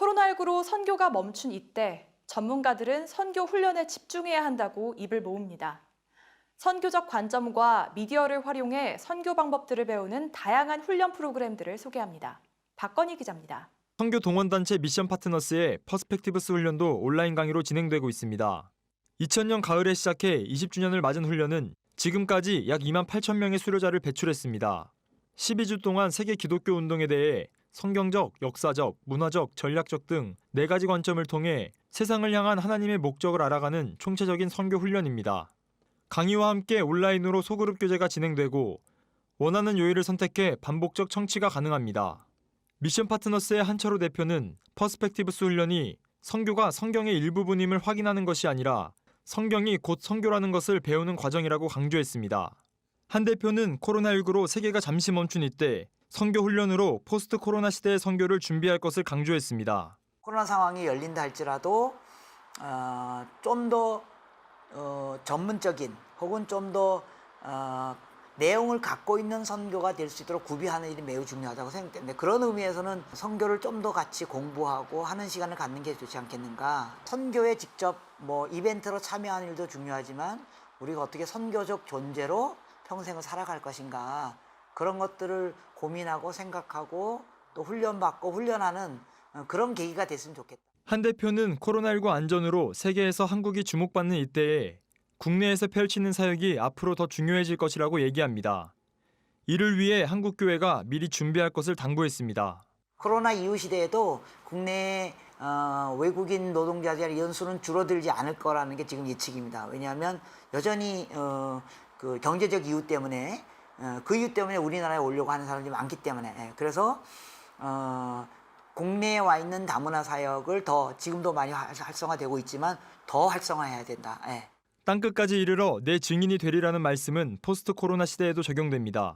코로나19로 선교가 멈춘 이때 전문가들은 선교 훈련에 집중해야 한다고 입을 모읍니다. 선교적 관점과 미디어를 활용해 선교 방법들을 배우는 다양한 훈련 프로그램들을 소개합니다. 박건희 기자입니다. 선교 동원단체 미션 파트너스의 퍼스펙티브스 훈련도 온라인 강의로 진행되고 있습니다. 2000년 가을에 시작해 20주년을 맞은 훈련은 지금까지 약 2만 8천 명의 수료자를 배출했습니다. 12주 동안 세계 기독교 운동에 대해 성경적, 역사적, 문화적, 전략적 등 네 가지 관점을 통해 세상을 향한 하나님의 목적을 알아가는 총체적인 선교 훈련입니다. 강의와 함께 온라인으로 소그룹 교제가 진행되고 원하는 요일을 선택해 반복적 청취가 가능합니다. 미션 파트너스의 한철호 대표는 퍼스펙티브스 훈련이 성교가 성경의 일부분임을 확인하는 것이 아니라 성경이 곧 성교라는 것을 배우는 과정이라고 강조했습니다. 한 대표는 코로나19로 세계가 잠시 멈춘 이때 선교 훈련으로 포스트 코로나 시대의 선교를 준비할 것을 강조했습니다. 코로나 상황이 열린다 할지라도 어, 좀더 어, 전문적인 혹은 좀더 어, 내용을 갖고 있는 선교가 될 수 있도록 구비하는 일이 매우 중요하다고 생각되는데 그런 의미에서는 선교를 좀 더 같이 공부하고 하는 시간을 갖는 게 좋지 않겠는가. 선교에 직접 뭐 이벤트로 참여하는 일도 중요하지만 우리가 어떻게 선교적 존재로 평생을 살아갈 것인가 그런 것들을 고민하고 생각하고 또 훈련받고 훈련하는 어, 그런 계기가 됐으면 좋겠다. 한 대표는 코로나19 안전으로 세계에서 한국이 주목받는 이때에 국내에서 펼치는 사역이 앞으로 더 중요해질 것이라고 얘기합니다. 이를 위해 한국 교회가 미리 준비할 것을 당부했습니다. 코로나 이후 시대에도 국내 어, 외국인 노동자들의 연수는 줄어들지 않을 거라는 게 지금 예측입니다. 왜냐하면 여전히 어, 그 경제적 이유 때문에 어, 그 이유 때문에 우리나라에 오려고 하는 사람들이 많기 때문에 예, 그래서 어, 국내에 와 있는 다문화 사역을 더 지금도 많이 활- 활성화되고 있지만 더 활성화해야 된다. 예. 땅끝까지 이르러 내 증인이 되리라는 말씀은 포스트 코로나 시대에도 적용됩니다.